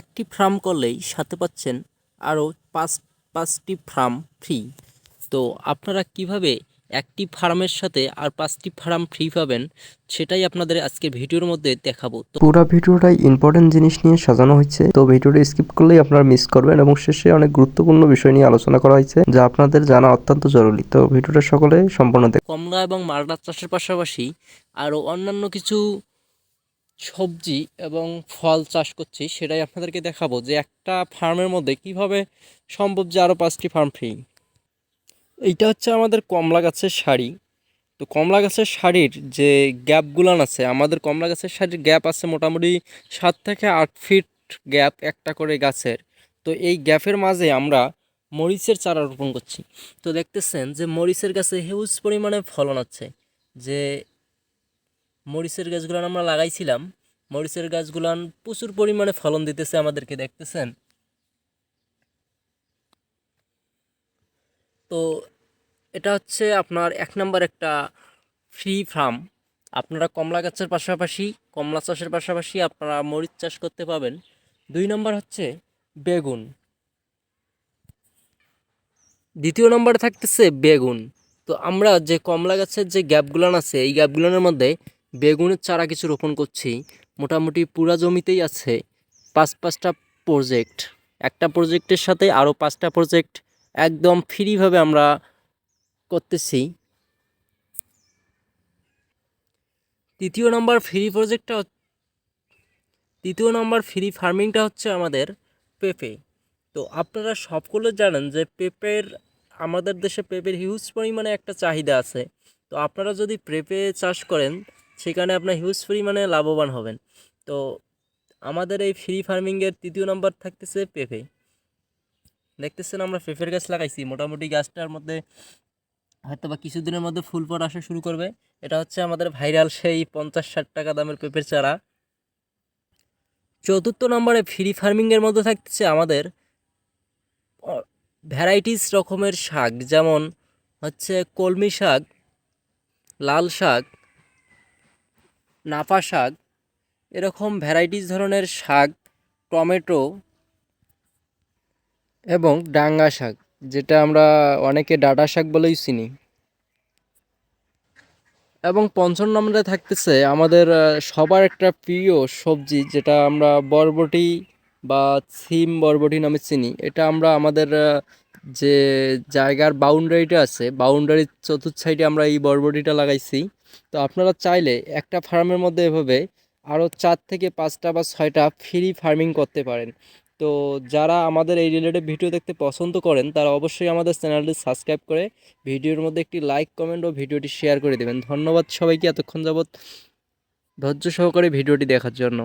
একটি ফার্ম করলেই সাথে পাচ্ছেন আরও পাঁচ পাঁচটি ফার্ম ফ্রি। তো আপনারা কীভাবে একটি ফার্মের সাথে আর পাঁচটি ফার্ম ফ্রি পাবেন সেটাই আপনাদের আজকে ভিডিওর মধ্যে দেখাবো। তো পুরো ভিডিওটাই ইম্পর্টেন্ট জিনিস নিয়ে সাজানো হয়েছে। তো ভিডিওটা স্কিপ করলেই আপনারা মিস করবেন এবং শেষে অনেক গুরুত্বপূর্ণ বিষয় নিয়ে আলোচনা করা হয়েছে যা আপনাদের জানা অত্যন্ত জরুরি। তো ভিডিওটা সকলে সম্পূর্ণ দেখুন। কমলা এবং মালটা চাষের পাশাপাশি আরও অন্যান্য কিছু সবজি এবং ফল চাষ করছি, সেটাই আপনাদেরকে দেখাবো যে একটা ফার্মের মধ্যে কীভাবে সম্ভব যে আরও পাঁচটি ফার্ম ফ্রি। এইটা হচ্ছে আমাদের কমলা গাছের শাড়ি তো কমলা গাছের শাড়ির যে গ্যাপগুলান আছে, আমাদের কমলা গাছের শাড়ির গ্যাপ আছে মোটামুটি সাত থেকে আট ফিট গ্যাপ একটা করে গাছের। তো এই গ্যাপের মাঝে আমরা মরিচের চারা রোপণ করছি। তো দেখতেছেন যে মরিচের গাছে হিউজ পরিমাণে ফলন আছে যে মরিচের গাছগুলান আমরা লাগাইছিলাম। মরিচের গাছগুলান প্রচুর পরিমাণে ফলন দিতেছে আমাদেরকে, দেখতেছেন? তো এটা হচ্ছে আপনার এক নাম্বার একটা ফ্রি ফার্ম আপনারা কমলা গাছের পাশাপাশি, কমলা চাষের পাশাপাশি আপনারা মরিচ চাষ করতে পাবেন। দুই নম্বর হচ্ছে বেগুন। দ্বিতীয় নম্বরে থাকতেছে বেগুন। তো আমরা যে কমলা গাছের যে গ্যাপগুলান আছে, এই গ্যাপগুলানের মধ্যে বেগুনের চারা কিছু রোপণ করছি। মোটামুটি পুরা জমিতেই আছে পাঁচ পাঁচটা প্রজেক্ট একটা প্রজেক্টের সাথে আরও পাঁচটা প্রজেক্ট একদম ফ্রিভাবে আমরা করতেছি। তৃতীয় নম্বর ফ্রি প্রজেক্টটা তৃতীয় নম্বর ফ্রি ফার্মিংটা হচ্ছে আমাদের পেঁপে। তো আপনারা সকলে জানেন যে পেঁপের আমাদের দেশে পেঁপের হিউজ পরিমাণে একটা চাহিদা আছে। তো আপনারা যদি পেঁপে চাষ করেন সেখানে আপনার হিউজ পরিমাণে লাভবান হবেন। তো আমাদের এই ফ্রি ফার্মিংয়ের তৃতীয় নম্বর থাকতেছে পেঁপে। দেখতেছেন আমরা পেঁপের গাছ লাগাইছি, মোটামুটি গাছটার মধ্যে হয়তো বা কিছুদিনের মধ্যে ফুল পড়া আসা শুরু করবে। এটা হচ্ছে আমাদের ভাইরাল সেই পঞ্চাশ ষাট টাকা দামের পেঁপের চারা। চতুর্থ নম্বরে ফ্রি ফার্মিংয়ের মধ্যে থাকতেছে আমাদের ভ্যারাইটিস রকমের শাক, যেমন হচ্ছে কলমি শাক, লাল শাক নাপা শাক, এরকম ভ্যারাইটিস ধরনের শাক, টমেটো এবং ডাঙ্গা শাক, যেটা আমরা অনেকে ডাটা শাক বলেই চিনি। এবং পঞ্চম নম্বরে থাকতেছে আমাদের সবার একটা প্রিয় সবজি, যেটা আমরা বরবটি বা সিম বরবটি নামে চিনি। এটা আমরা আমাদের যে জায়গার বাউন্ডারিটা আছে বাউন্ডারির চতুর্থ সাইডে আমরা এই বরবটিটা লাগাইছি। তো আপনারা চাইলে একটা ফার্মের মধ্যে এভাবে আরও চার থেকে পাঁচটা বা ছয়টা ফ্রি ফার্মিং করতে পারেন। তো যারা আমাদের এই রিলেটেড ভিডিও দেখতে পছন্দ করেন, তারা অবশ্যই আমাদের চ্যানেলটি সাবস্ক্রাইব করে ভিডিওর মধ্যে একটি লাইক কমেন্ট ও ভিডিওটি শেয়ার করে দেবেন। ধন্যবাদ সবাইকে এতক্ষণ যাবৎ ধৈর্য সহকারে ভিডিওটি দেখার জন্য।